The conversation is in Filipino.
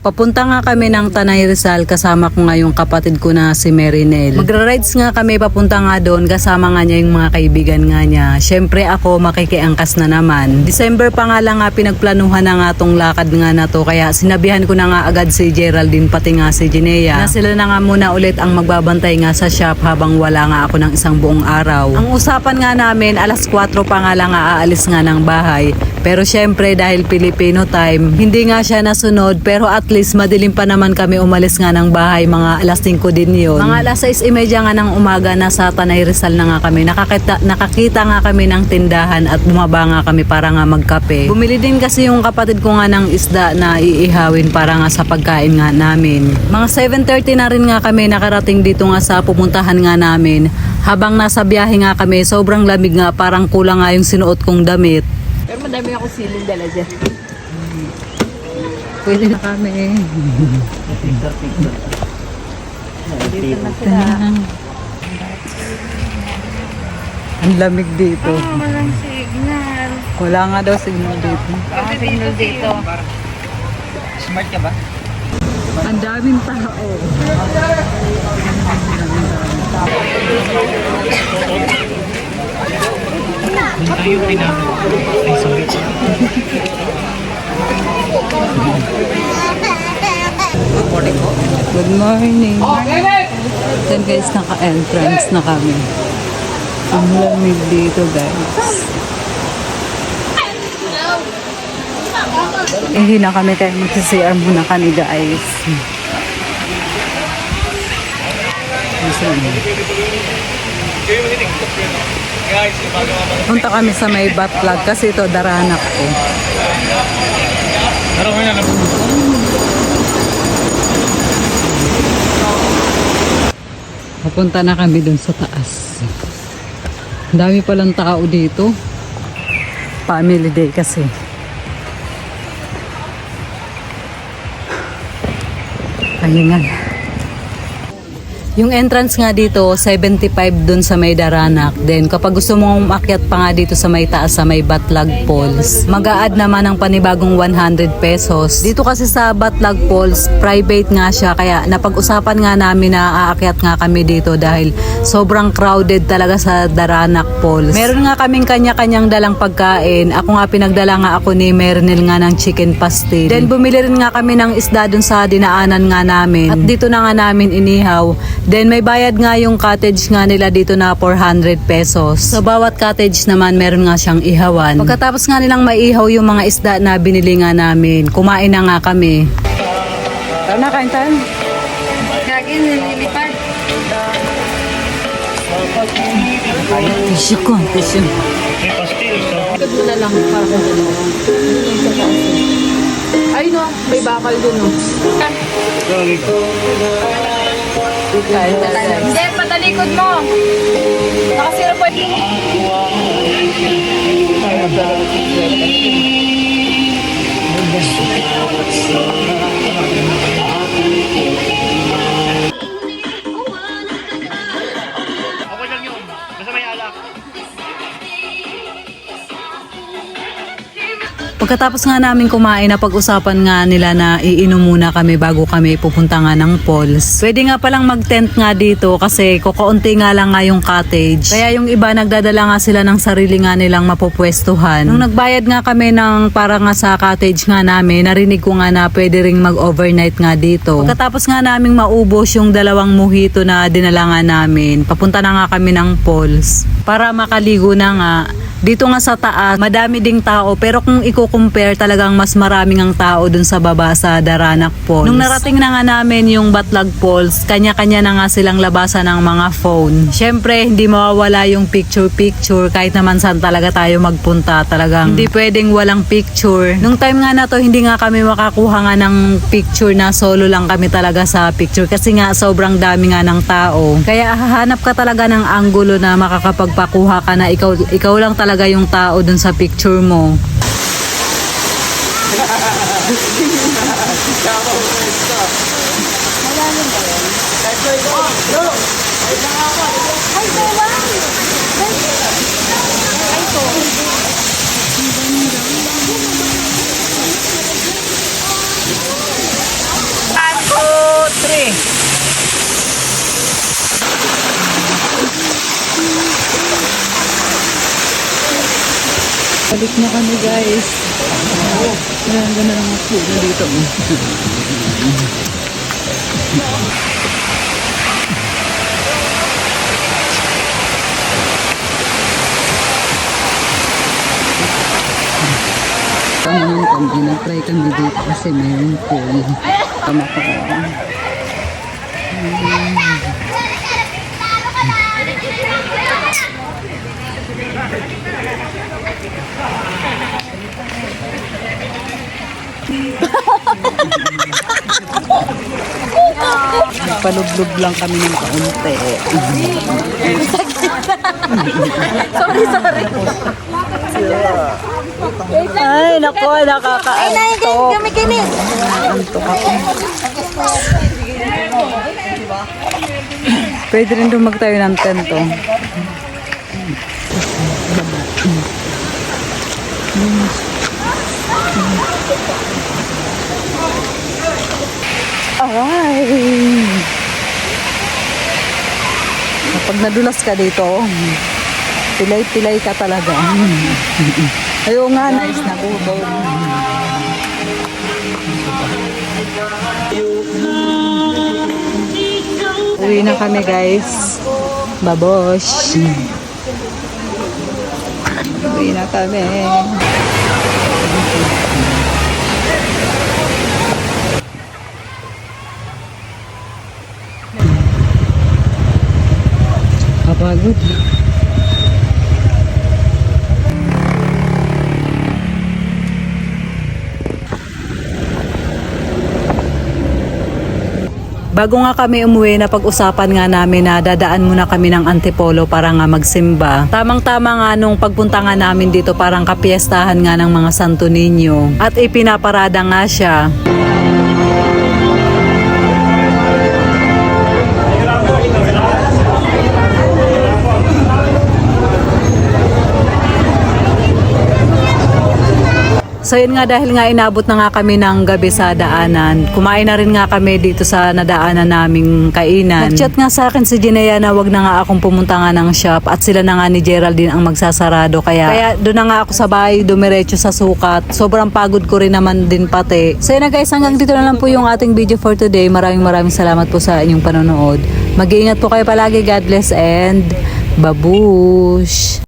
Papunta nga kami ng Tanay Rizal kasama ko nga yung kapatid ko na si Merinel. Magra-rides nga kami papunta nga doon kasama nga niya yung mga kaibigan nga niya. Syempre ako makikiangkas na naman. December pa nga lang nga pinagplanuhan na nga tong lakad nga na to kaya sinabihan ko na nga agad si Geraldine pati nga si Ginea na sila na nga muna ulit ang magbabantay nga sa shop habang wala nga ako ng isang buong araw. Ang usapan nga namin alas 4 pa nga lang nga aalis nga ng bahay. Pero syempre dahil Filipino time, hindi nga siya nasunod pero at least madilim pa naman kami umalis nga ng bahay mga alas 5 din yun. Mga alas 6.30 nga ng umaga nasa Tanay Rizal na nga kami. Nakakita, nakakita nga kami ng tindahan at bumaba nga kami para nga magkape. Bumili din kasi yung kapatid ko nga ng isda na iihawin para nga sa pagkain nga namin. Mga 7.30 na rin nga kami nakarating dito nga sa pupuntahan nga namin. Habang nasa biyahe nga kami, sobrang lamig nga parang kulang nga yung sinuot kong damit. Madami ako siling dala dyan. Pwede na kami. Dito na sila. Ang lamig dito. Walang signal. Wala nga daw signal dito. Ang signal dito. Smart ka ba? Ang daming tao. Tayo rin ah. Ay, sorry. Good morning po. Good morning. Then guys, naka-entrance na kami. Ang lamig dito guys. Eh, na kami kaya mag-CR muna kami guys. Punta kami sa may batlag kasi ito daranak ko. Pero ko na Papunta na kami dun sa taas. Dami palang tao dito. Family day kasi. Pahingan. Yung entrance nga dito, 75 dun sa may Daranak. Then kapag gusto mong umakyat pa nga dito sa may taas sa may Batlag Falls, mag-a-add naman ng panibagong 100 pesos. Dito kasi sa Batlag Falls, private nga siya. Kaya napag-usapan nga namin na aakyat nga kami dito dahil sobrang crowded talaga sa Daranak Falls. Meron nga kaming kanya-kanyang dalang pagkain. Ako nga pinagdala nga ako ni Mernel nga ng chicken pastil. Then bumili rin nga kami ng isda dun sa dinaanan nga namin. At dito na nga namin inihaw. Then may bayad nga yung cottage nga nila dito na 400 pesos. Sa bawat cottage naman meron nga siyang ihawan. Pagkatapos nga nilang maihaw yung mga isda na binili nga namin, kumain na nga kami. Tara na, kain tayo. Lagi nililipad. Tissue ko, tissue. May pastil. So, Ikot mo na lang para kung dalawa. Ay no, may bakal dun no. sorry Hindi, patalikod mo. Nakasira po. Okay Pagkatapos nga namin kumain na pag-usapan nga nila na iinom muna kami bago kami pupunta nga ng falls. Pwede nga palang mag-tent nga dito kasi kukaunti nga lang nga yung cottage. Kaya yung iba nagdadala nga sila ng sarili nga nilang mapupwestuhan. Nung nagbayad nga kami ng para nga sa cottage nga namin, narinig ko nga na pwede ring mag-overnight nga dito. Pagkatapos nga naming maubos yung dalawang mojito na dinala nga namin, papunta na nga kami ng falls para makaligo na nga. Dito nga sa taas, madami ding tao pero kung i-compare talagang mas maraming ang tao dun sa baba sa Daranak Falls. Nung narating na nga namin yung Batlag Falls, kanya-kanya na nga silang labasan ng mga phone. Syempre, hindi mawawala yung picture-picture kahit naman saan talaga tayo magpunta. Talagang hindi pwedeng walang picture. Nung time nga na to, hindi nga kami makakuha nga ng picture na solo lang kami talaga sa picture kasi nga sobrang dami nga ng tao. Kaya hahanap ka talaga ng angulo na makakapagpakuha ka na ikaw, ikaw lang talaga yung tao dun sa picture mo. Balik na kami guys. Ayan, ganda lang ang puno dito. Kami kami, nag-try kami dito kasi mayroong pool. Tama pa ko. Nagpalublog lang kami ng kaunti. Ay, nako, nakakaantok. Nakakaantok ako. Pwede rin doon magtayo ng tento. Aray! Kapag nadulas ka dito, pilay-pilay ka talaga. Ayaw nga, nice na bubog. Uwi na kami guys. Babosh. Uwi na kami. Kapagod. Bago nga kami umuwi na pag-usapan nga namin na dadaan muna kami ng Antipolo para nga magsimba. Tamang-tama nga nung pagpunta nga namin dito parang kapiestahan nga ng mga Santo Niño. At ipinaparada nga siya. So yun nga dahil nga inabot na nga kami ng gabi sa daanan. Kumain na rin nga kami dito sa nadaanan naming kainan. Nag-chat nga sa akin si Jinea na wag na nga akong pumunta nga ng shop at sila na nga ni Geraldine ang magsasarado. Kaya, kaya doon na nga ako sa bahay dumiretso sa sukat. Sobrang pagod ko rin naman din pati. So yun na guys hanggang dito na lang po yung ating video for today. Maraming maraming salamat po sa inyong panonood. Mag-iingat po kayo palagi. God bless and babush!